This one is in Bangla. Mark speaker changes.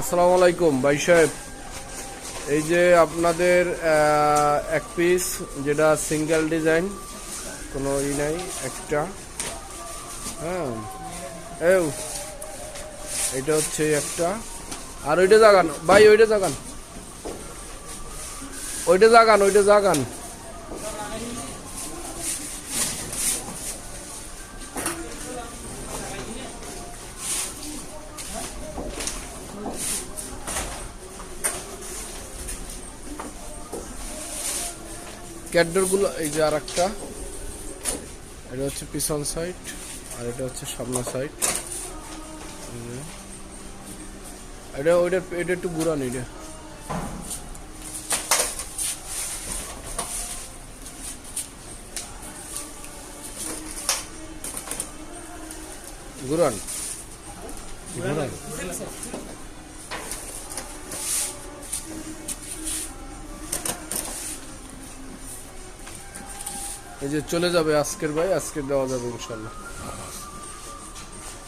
Speaker 1: আসসালামু আলাইকুম, ভাই সাহেব। এই যে আপনাদের এক পিস যেটা সিঙ্গেল ডিজাইন কোনো ই নাই, একটা। হ্যাঁ। এও, এটা হচ্ছে একটা। আর ওইটা জাগান, ভাই, ওইটা জাগান। ওইটা জাগান ওইটা জাগান। ক্যাডরগুলো, এই যে আর একটা এটা হচ্ছে পিছন সাইড আর এটা হচ্ছে সামনা সাইড এটা, ওইটা, এটা একটু ঘুরান এটা। ঘুরান ঘুরান এই যে চলে যাবে আজকের ভাই আজকে দেওয়া যাবে ইনশাল্লাহ।